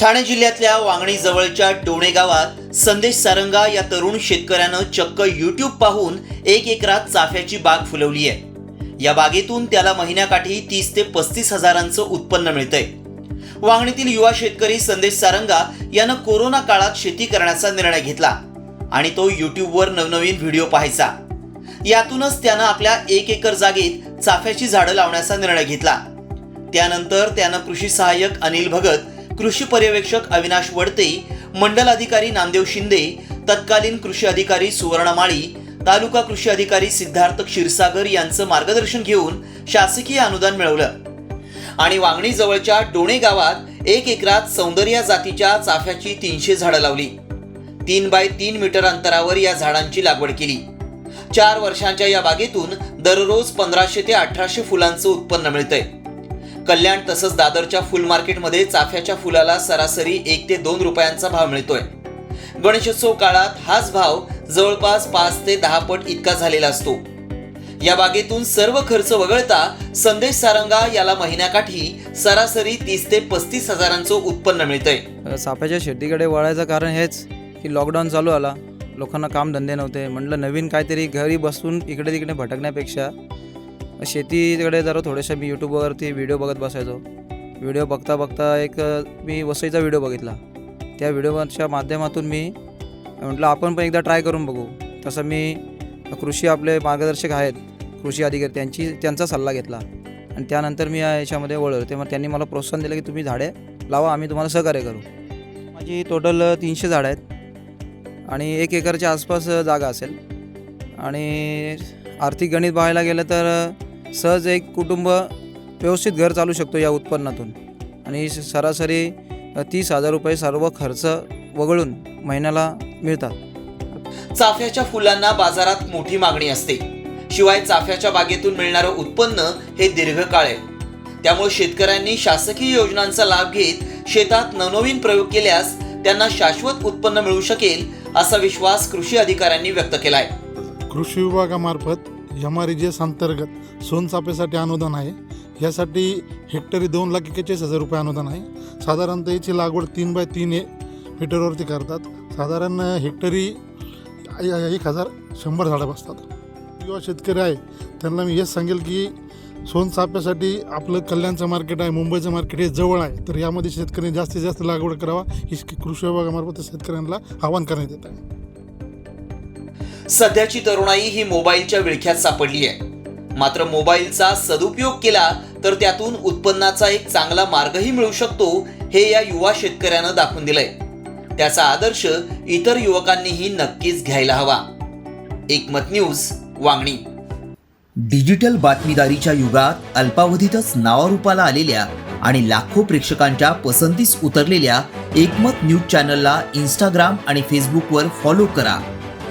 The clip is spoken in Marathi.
ठाणे जिल्ह्यातल्या वांगणी जवळच्या डोणे गावात संदेश सारंगा या तरुण शेतकऱ्यानं चक्क युट्यूब पाहून एक एकरात चाफ्याची बाग फुलवली आहे. या बागेतून त्याला महिन्याकाठी तीस ते पस्तीस हजारांचं उत्पन्न मिळतंय. वांगणीतील युवा शेतकरी संदेश सारंगा यानं कोरोना काळात शेती करण्याचा निर्णय घेतला आणि तो युट्यूबवर नवनवीन व्हिडिओ पाहायचा. यातूनच त्यानं आपल्या एक एकर जागेत चाफ्याची झाडं लावण्याचा निर्णय घेतला. त्यानंतर त्यानं कृषी सहाय्यक अनिल भगत कृषी पर्यवेक्षक अविनाश वडते मंडल अधिकारी नामदेव शिंदे तत्कालीन कृषी अधिकारी सुवर्णमाळी तालुका कृषी अधिकारी सिद्धार्थ क्षीरसागर यांचं मार्गदर्शन घेऊन शासकीय अनुदान मिळवलं. आणि वांगणी जवळच्या डोणे गावात एक एकरात सौंदर्या जातीच्या चाफ्याची तीनशे झाडं लावली. तीन बाय तीन मीटर अंतरावर या झाडांची लागवड केली. चार वर्षांच्या या बागेतून दररोज पंधराशे ते अठराशे फुलांचं उत्पन्न मिळतंय. कल्याण तसंच दादरच्या फुल मार्केटमध्ये चाफ्याच्या फुलाला सरासरी एक ते दोन रुपयांचा भाव मिळतोय. गणेशोत्सव काळात हाच भाव जवळपास पाच ते दहा पट इतका झालेला असतो. या बागेतून सर्व खर्च वगळता संदेश सारंगा याला महिन्याकाठी सरासरी तीस ते पस्तीस हजारांचं उत्पन्न मिळतंय. चाफ्याच्या शेतीकडे वळायचं कारण हेच की लॉकडाऊन चालू आला. लोकांना कामधंदे नव्हते. म्हटलं नवीन काहीतरी घरी बसून इकडे तिकडे भटकण्यापेक्षा शेतीकडे जरा थोडेसे मी यूट्यूबवरती व्हिडिओ बघत बसायचो. व्हिडिओ बघता बघता एक मी वसईचा व्हिडिओ बघितला. त्या व्हिडिओच्या माध्यमातून मी म्हटलं आपण पण एकदा ट्राय करून बघू. तसं मी कृषी आपले मार्गदर्शक आहेत कृषी अधिकारी त्यांची त्यांचा सल्ला घेतला. आणि त्यानंतर मी या याच्यामध्ये वळलो. तेव्हा त्यांनी मला प्रोत्साहन दिलं की तुम्ही झाडे लावा आम्ही तुम्हाला सहकार्य करू. माझी टोटल तीनशे झाडं आहेत. आणि एक एकरच्या आसपास जागा असेल. आणि आर्थिक गणित पाहायला गेलं तर सहज एक कुटुंब व्यवस्थित घर चालू शकतो या उत्पन्नातून. आणि सरासरी तीस हजार रुपये सर्व खर्च वगळून महिन्याला मिळतात. चाफ्याच्या फुलांना बाजारात मोठी मागणी असते. शिवाय चाफ्याच्या बागेतून मिळणारं उत्पन्न हे दीर्घकाळ आहे. त्यामुळे शेतकऱ्यांनी शासकीय योजनांचा लाभ घेत शेतात नवनवीन प्रयोग केल्यास त्यांना शाश्वत उत्पन्न मिळू शकेल असा विश्वास कृषी अधिकाऱ्यांनी व्यक्त केलाय. कृषी विभागामार्फत एम आर एस अंतर्गत सोनचाफेसाठी अनुदान आहे यासाठी हेक्टरी दोन लाख एक्केचाळीस हजार रुपये अनुदान आहे. साधारणतः याची लागवड तीन बाय तीन ए मीटरवरती करतात. साधारण हेक्टरी एक हजार शंभर झाडं बसतात. किंवा शेतकरी आहे त्यांना मी हेच सांगेल की सोनचाफ्यासाठी आपलं कल्याणचं मार्केट आहे मुंबईचं मार्केट हे जवळ आहे तर यामध्ये शेतकऱ्यांनी जास्तीत जास्त लागवड करावा ही कृषी विभागामार्फत शेतकऱ्यांना आवाहन करण्यात येत आहे. सध्याची तरुणाई ही मोबाईलच्या विळख्यात सापडली आहे. मात्र मोबाईलचा सदुपयोग केला तर त्यातून उत्पन्नाचा एक चांगला मार्गही मिळू शकतो हे या युवा शेतकऱ्यानं दाखवून दिलंय. त्याचा आदर्श इतर युवकांनीही नक्कीच घ्यायला हवा. एकमत न्यूज वांगणी. डिजिटल बातमीदारीच्या युगात अल्पावधीतच नावारूपाला आलेल्या आणि लाखो प्रेक्षकांच्या पसंतीस उतरलेल्या एकमत न्यूज चॅनलला इंस्टाग्राम आणि फेसबुकवर फॉलो करा.